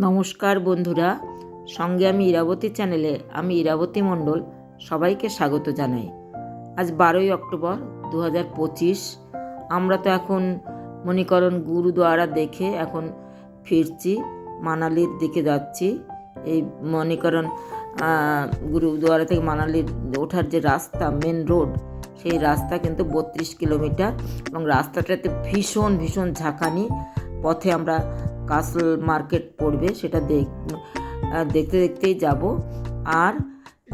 নমস্কার বন্ধুরা সঙ্গে আমি ইরাবতী চ্যানেলে আমি ইরাবতী মণ্ডল সবাইকে স্বাগত জানাই। আজ বারোই অক্টোবর দু হাজার পঁচিশ আমরা তো এখন মণিকরণ গুরুদুয়ারা দেখে এখন ফিরছি মানালির দিকে যাচ্ছি। এই মণিকরণ আহ, গুরুদুয়ারা থেকে মানালির ওঠার যে রাস্তা মেন রোড সেই রাস্তা কিন্তু বত্রিশ কিলোমিটার এবং রাস্তাটাতে ভীষণ ভীষণ ঝাঁকানি পথে আমরা কাসল মার্কেট পড়বে, সেটা দেখ দেখতে দেখতেই যাব। আর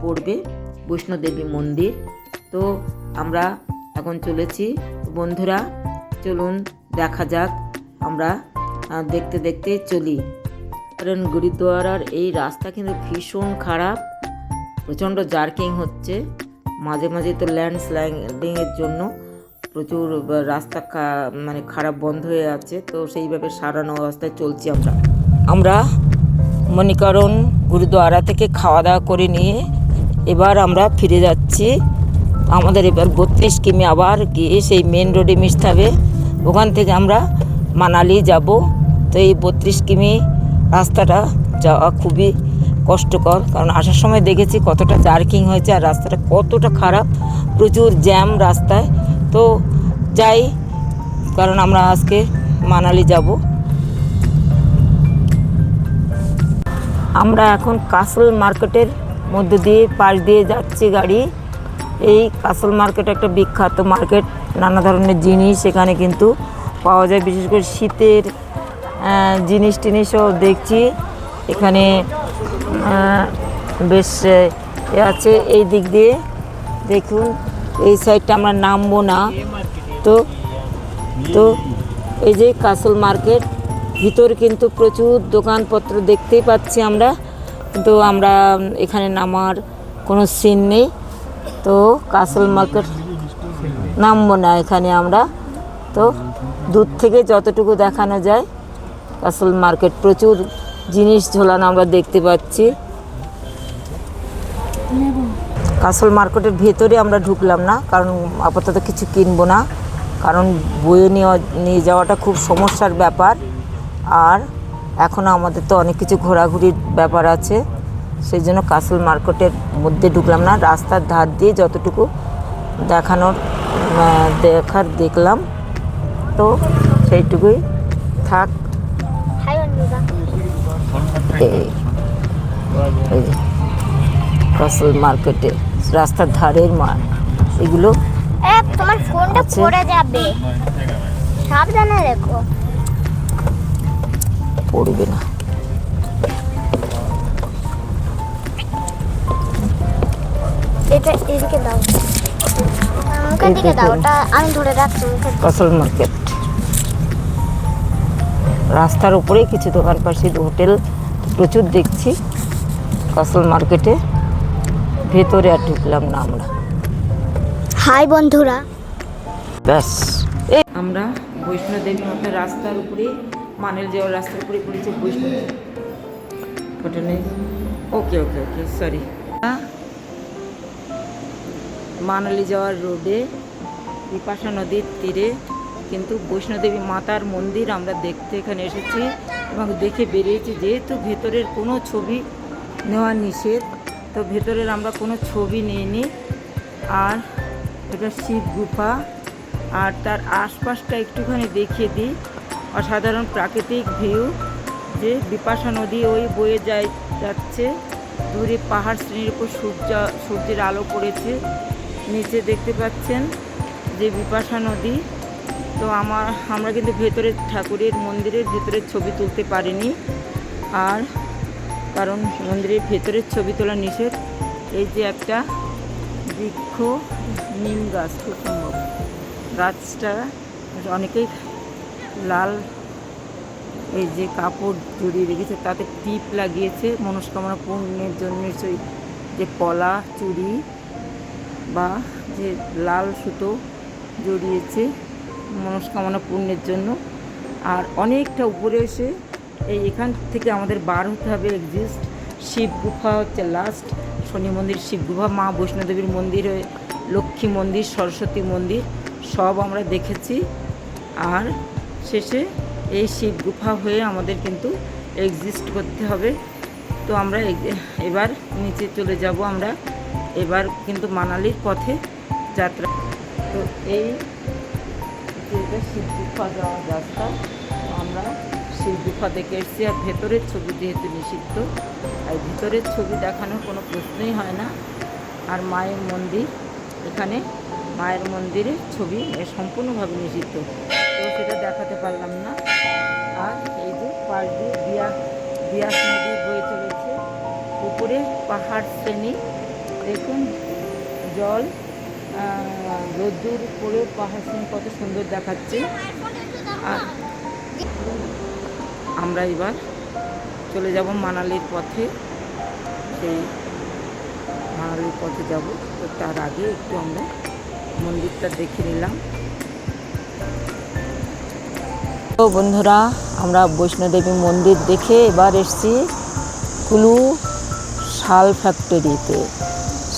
পড়বে বৈষ্ণোদেবী মন্দির। তো আমরা এখন চলেছি। বন্ধুরা, চলুন দেখা যাক। আমরা দেখতে দেখতে চলি। কারণ গুরুদুয়ারার এই রাস্তা কিন্তু ভীষণ খারাপ। প্রচণ্ড জার্কিং হচ্ছে। মাঝে মাঝে তো ল্যান্ডস্লাইডিংয়ের জন্য। প্রচুর রাস্তা মানে খারাপ বন্ধ হয়ে আছে, তো সেইভাবে সারানো অবস্থায় চলছি আমরা। আমরা মণিকরণ গুরুদুয়ারা থেকে খাওয়া দাওয়া করে নিয়ে এবার আমরা ফিরে যাচ্ছি। আমাদের এবার বত্রিশ কিমি আবার গিয়ে সেই মেন রোডে মিশতে হবে। ওখান থেকে আমরা মানালি যাব। তো এই বত্রিশ কিমি রাস্তাটা যাওয়া খুবই কষ্টকর, কারণ আসার সময় দেখেছি কতটা জার্কিং হয়েছে আর রাস্তাটা কতটা খারাপ। প্রচুর জ্যাম রাস্তায়। তো যাই, কারণ আমরা আজকে মানালি যাব। আমরা এখন কাসল মার্কেটের মধ্য দিয়ে পাশ দিয়ে যাচ্ছি গাড়ি। এই কাসল মার্কেট একটা বিখ্যাত মার্কেট, নানা ধরনের জিনিস এখানে কিন্তু পাওয়া যায়, বিশেষ করে শীতের জিনিস টিনিসও দেখছি। এখানে বেশ আছে, এই দিক দিয়ে। দেখুন এই সাইডটা আমরা নামবো না। তো তো এই যে কাসল মার্কেট, ভিতরে কিন্তু প্রচুর দোকানপত্র দেখতেই পাচ্ছি আমরা। কিন্তু আমরা এখানে নামার কোনো সিন নেই। তো কাসল মার্কেট নামবো না এখানে আমরা। তো দূর থেকে যতটুকু দেখানো যায়, কাসল মার্কেট প্রচুর জিনিস ঝোলানো আমরা দেখতে পাচ্ছি। কাসল মার্কেটের ভেতরে আমরা ঢুকলাম না কারণ আপাতত কিছু কিনবো না। কারণ বয়ে নেওয়া নিয়ে যাওয়াটা খুব সমস্যার ব্যাপার। আর এখনও আমাদের তো অনেক কিছু ঘোরাঘুরির ব্যাপার আছে। সেই জন্য কাসল মার্কেটের মধ্যে ঢুকলাম না। রাস্তার ধার দিয়ে যতটুকু দেখানোর দেখার দেখলাম তো সেইটুকুই। থাক। কাসল মার্কেটে রাস্তার ধারের মা এগুলো তোমার ফোনটা পড়ে যাবে। সাবধানে রেখো। পড়বে না। এটা এদিকে দাও। মুখের দিকে দাও ওটা আমি ধরে রাখছি মুখের কাসল মার্কেট রাস্তার উপরেই কিছু দোকান পাশে হোটেল প্রচুর দেখছি। কাসল মার্কেটে ভেতরে আর ঢুকলাম না আমরা। হাই বন্ধুরা। ব্যাস। এই আমরা বৈষ্ণোদেবী মতো রাস্তার উপরে মানেল যাওয়ার রাস্তার উপরে পড়েছে বৈষ্ণব ওটা নেই? ওকে ওকে ওকে সরি মানালি যাওয়ার রোডে বিপাশা নদীর তীরে কিন্তু বৈষ্ণোদেবী মাতার মন্দির আমরা দেখতে এখানে এসেছি এবং দেখে বেরিয়েছি। যেহেতু ভেতরের কোনো ছবি নেওয়া নিষেধ তো ভেতরের আমরা কোনো ছবি নিইনি। আর এটা শিব গুফা। আর তার আশপাশটা একটুখানি দেখিয়ে দিই। অসাধারণ প্রাকৃতিক ভিউ। যে বিপাশা নদী ওই বয়ে যায়, যাচ্ছে। দূরে পাহাড় শ্রেণির উপর সূর্য, সূর্যের আলো পড়েছে। নিচে দেখতে পাচ্ছেন যে বিপাশা নদী। তো আমার, আমরা কিন্তু ভেতরের ঠাকুরের মন্দিরের ভেতরের ছবি তুলতে পারিনি। আর কারণ মন্দিরের ভেতরের ছবি তোলা নিষেধ। এই যে একটা বৃক্ষ নিম গাছ, খুব সম্ভব গাছটা অনেকেই লাল এই যে কাপড় জড়িয়ে রেখেছে, তাতে টিপ লাগিয়েছে মনস্কামনা পূর্ণের জন্য। সেই যে কলা, চুড়ি বা যে লাল সুতো জড়িয়েছে মনস্কামনা পূর্ণের জন্য। আর অনেকটা উপরে এসে এই এখান থেকে আমাদের বার হতে হবে এক্সিস্ট শিব গুফা হচ্ছে লাস্ট শনি মন্দির, শিব গুফা, মা বৈষ্ণোদেবীর মন্দির, লক্ষ্মী মন্দির, সরস্বতী মন্দির, সব আমরা দেখেছি। আর শেষে এই শিব গুফা হয়ে আমাদের কিন্তু এক্সিস্ট করতে হবে। তো আমরা এবার নিচে চলে যাব আমরা। এবার কিন্তু মানালির পথে যাত্রা। তো এই যেটা শিবগুফা যাওয়ার রাস্তা। শিবগুফা দেখে এসেছি আর ভেতরের ছবি যেহেতু নিষিদ্ধ আর ভেতরের ছবি দেখানোর কোনো প্রশ্নই হয় না। আর মায়ের মন্দির, এখানে মায়ের মন্দিরের ছবি সম্পূর্ণভাবে নিষিদ্ধ। তো সেটা দেখাতে পারলাম না। আর এই যে পাশ দিয়ে বিয়া বিয়াস নদী বয়ে চলেছে। উপরে পাহাড় শ্রেণি। দেখুন, জল রোদ্দুর পরে পাহাড় শ্রেণি কত সুন্দর দেখাচ্ছে। আর আমরা এবার চলে যাব মানালির পথে। সেই মানালির পথে যাব। তো তার আগে একটু আমরা মন্দিরটা দেখে নিলাম। তো বন্ধুরা, আমরা বৈষ্ণোদেবী মন্দির দেখে এবার এসছি কুলু শাল ফ্যাক্টরিতে।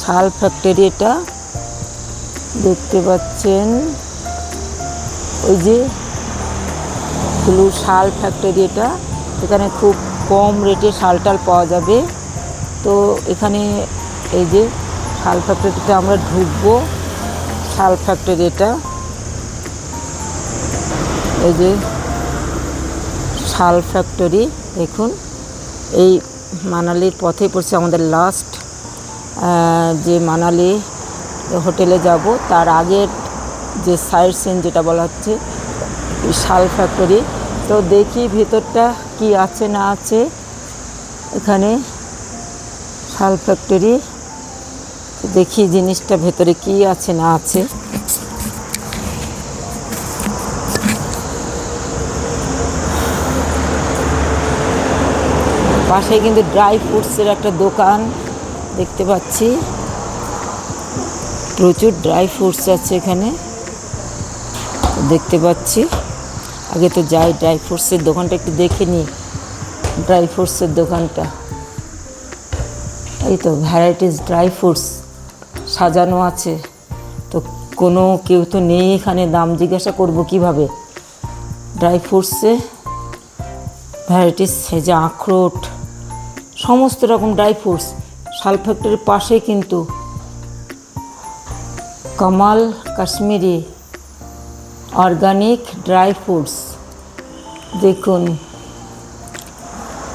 শাল ফ্যাক্টরি এটা দেখতে পাচ্ছেন ওই যে কুলু শাল ফ্যাক্টরি এটা। এখানে খুব কম রেটে শাল টাল পাওয়া যাবে। তো এখানে এই যে শাল ফ্যাক্টরিতে আমরা ঢুকবো। শাল ফ্যাক্টরি এটা। এই যে শাল ফ্যাক্টরি দেখুন। এই মানালির পথে পড়ছে আমাদের লাস্ট যে মানালি হোটেলে যাব। তার আগের যে সাইড সিন যেটা বলা হচ্ছে শাল ফ্যাক্টরি তো দেখি ভেতরটা কি আছে না আছে। এখানে শাল ফ্যাক্টরি দেখি জিনিসটা ভেতরে কি আছে না আছে। পাশে কিন্তু ড্রাই ফ্রুটসের একটা দোকান দেখতে পাচ্ছি। প্রচুর ড্রাই ফ্রুটস আছে এখানে। দেখতে পাচ্ছি। আগে তো যাই ড্রাই ফ্রুটসের দোকানটা একটু দেখে নিই ড্রাই ফ্রুটসের দোকানটা। এই তো ভ্যারাইটিস ড্রাই ফ্রুটস সাজানো আছে। তো কোনো কেউ তো নেই এখানে, দাম জিজ্ঞাসা করব কীভাবে? ড্রাই ফ্রুটসে ভ্যারাইটিস যে আখরোট, সমস্ত রকম ড্রাই ফ্রুটস শাল ফ্যাক্টরির পাশে কিন্তু কামাল, কাশ্মীরি অর্গানিক ড্রাই ফ্রুটস। দেখুন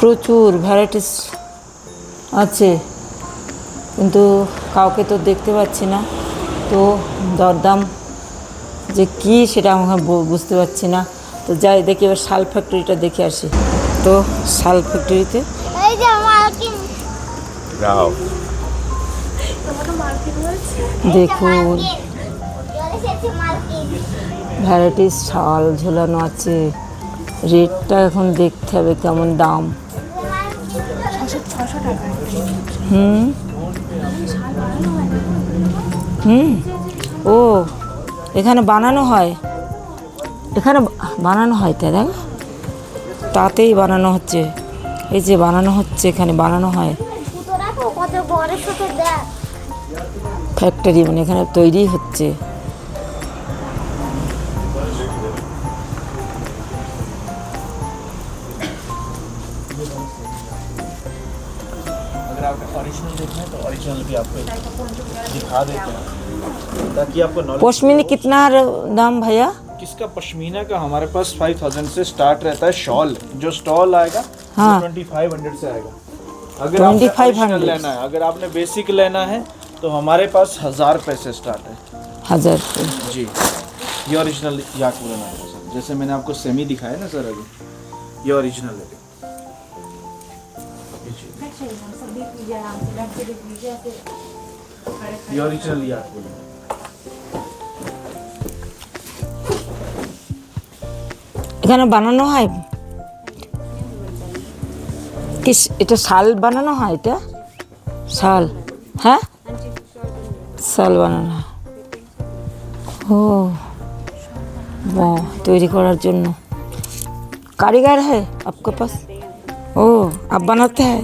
প্রচুর ভ্যারাইটিস আছে কিন্তু কাউকে তো দেখতে পাচ্ছি না। তো দরদাম যে কি সেটা আমাকে বু- বুঝতে পারছি না। তো যাই দেখি এবার শাল ফ্যাক্টরিটা দেখে আসি। তো শাল ফ্যাক্টরিতে. দেখুন। ভ্যারাইটিস শাল ঝোলানো আছে। রেটটা এখন দেখতে হবে কেমন দাম। হুম। হুম। ও এখানে বানানো হয়। এখানে বানানো হয় তাই দেখ তাতেই বানানো হচ্ছে। এই যে বানানো হচ্ছে এখানে বানানো হয়। ফ্যাক্টরি মানে এখানে তৈরি হচ্ছে। अगर आपको ओरिजिनल देखना है तो ओरिजिनल भी आपको दिखा देते हैं। ताकि आपको पश्मीनी कितना दाम भैया? किसका पश्मीना का हमारे पास 5000 से स्टार्ट रहता है शॉल जो स्टॉल आएगा हाँ। ट्वेंटी फाइव हंड्रेड से आएगा। अगर आपने 2500 original लेना है अगर आपने बेसिक लेना है तो हमारे पास हज़ार रुपए से स्टार्ट है। हज़ार जी। ये ओरिजिनल याकूरन आएगा सर जैसे मैंने आपको सेमी दिखाया ना सर अभी। ये ओरिजिनल है। ये चीज़। ये ओरिजिनल याकूरन है এখানে বানানো হয় কি এটা শাল বানানো হয় এটা শাল হ্যাঁ শাল বানানো হয় ও বাহ তৈরি করার জন্য কারিগর হ্যাঁ आपके पास ও आप बनाते हैं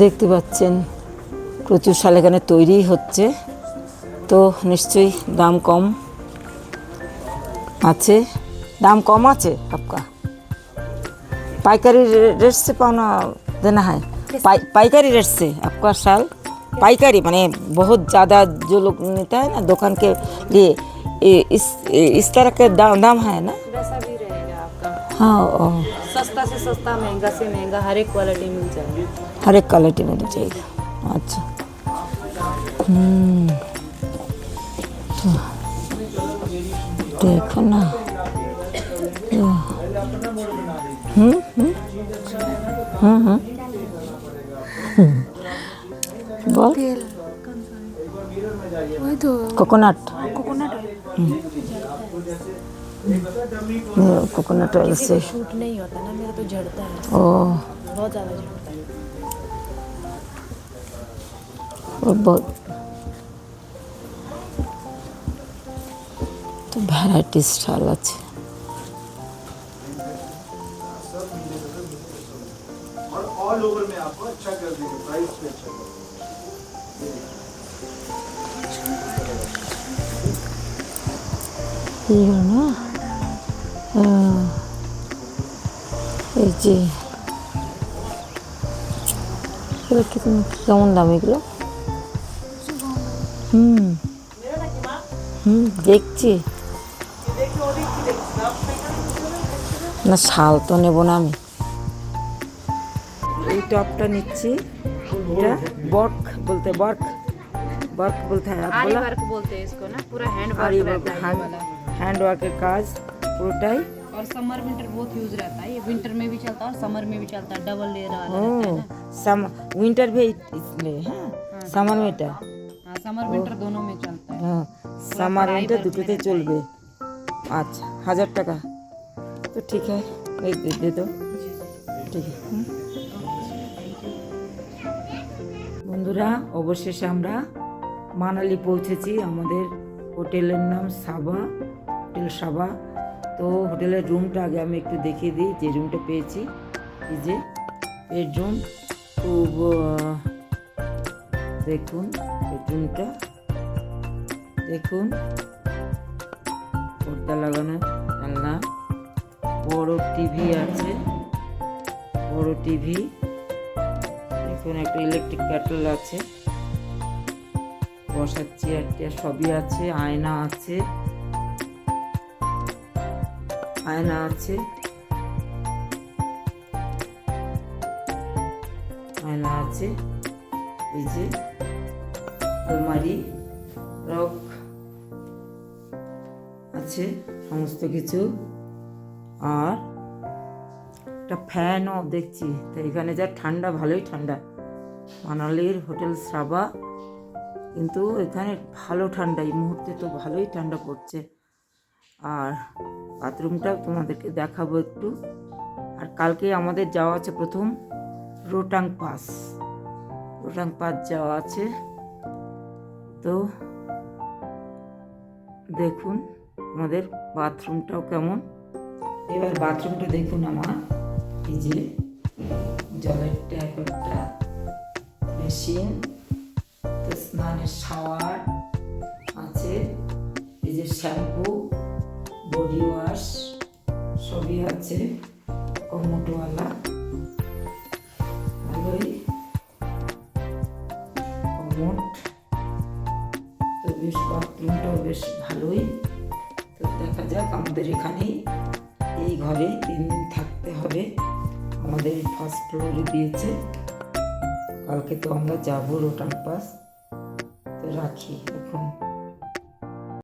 দেখতে পাচ্ছেন প্রচুর শাল এখানে তৈরি হচ্ছে তো নিশ্চয়ই দাম কম আছে दाम कम আছে आपका पाइकारी रेट से पाना देना है पाई, पाइकारी रेट से आपका साल पाइकारी माने बहुत ज़्यादा जो लोग लेता है ना दुकान के लिए ये इस इस तरह के दाम दाम है ना वैसा भी रहेगा आपका हाँ ओ, सस्ता से सस्ता महंगा से महंगा हर एक क्वालिटी मिल जाएगी हर एक क्वालिटी में चाहिए अच्छा हम्म तो देखो ना हम्म हम्म हम्म हम्म बोल कोकोनट कोकोनट ऑयल से शूट नहीं होता ना मेरा तो झड़ता है ओ बहुत ज़्यादा झड़ता তো ভ্যারাইটি স্টাইল আছে। ये ना এই যে এগুলো কেমন দাম এগুলো হুম হুম দেখছি না শাল তো নেবো না আমি এই টপটা নিচ্ছি এটা বর্ক বলতে বর্ক বর্ক বলতে হয় आरी बोला वर्क बोलते हैं इसको ना पूरा हैंड আরি वर्क रहता है ये হ্যান্ড वाला হ্যান্ড ওয়ার্কের কাজ পুরোটাই और समर विंटर बहुत यूज रहता है ये विंटर में भी चलता है और समर में भी चलता है डबल लेयर वाला ओ रहता है ना सम विंटर भी इसमें हाँ সামার মেটা हाँ समर विंटर সামার উইন্টার দোনো মে চলতা হ্যাঁ সামার উইন্টার দুটোতে চলবে আচ্ছা হাজার টাকা তো ঠিক আছে এই দে তো ঠিক বন্ধুরা অবশেষে আমরা মানালি পৌঁছেছি আমাদের হোটেলের নাম সাবা হোটেল সাবা। তো হোটেলের রুমটা আগে আমি একটু দেখিয়ে দিই যে রুমটা পেয়েছি। এই যে বেডরুম খুব দেখুন বেডরুমটা দেখুন, পর্দা লাগানো জানলা বড় টিভি আছে। বড় টিভি। দেখুন, একটা ইলেকট্রিক ক্যাটল আছে। বসার চেয়ার টেয়ার সবই আছে, আয়না আছে। আয়না আছে। আয়না আছে। এই যে আলমারি, রক আছে, সমস্ত কিছু। আর একটা ফ্যানও দেখছি, তো এখানে যা ঠান্ডা, ভালোই ঠান্ডা। মানালির হোটেল শ্রাবা কিন্তু এখানে ভালো ঠান্ডা, এই মুহূর্তে তো ভালোই ঠান্ডা পড়ছে। আর বাথরুমটাও তোমাদেরকে দেখাবো একটু। আর কালকে আমাদের যাওয়া আছে প্রথম রোটাং পাস। রোটাং পাস যাওয়া আছে। তো দেখুন আমাদের বাথরুমটাও কেমন। এবার বাথরুমটা দেখুন আমার, এই যে জলের ট্যাপ একটা মেশিন স্নানের শাওয়ার আছে, এই যে শ্যাম্পু, বডি ওয়াশ সবই আছে, কমোটোওয়ালা। আমাদের এখানেই এই ঘরে তিন দিন থাকতে হবে। আমাদের ফার্স্ট ফ্লোরে দিয়েছে। কালকে তো আমরা যাব রোটার পাস। তো রাখি।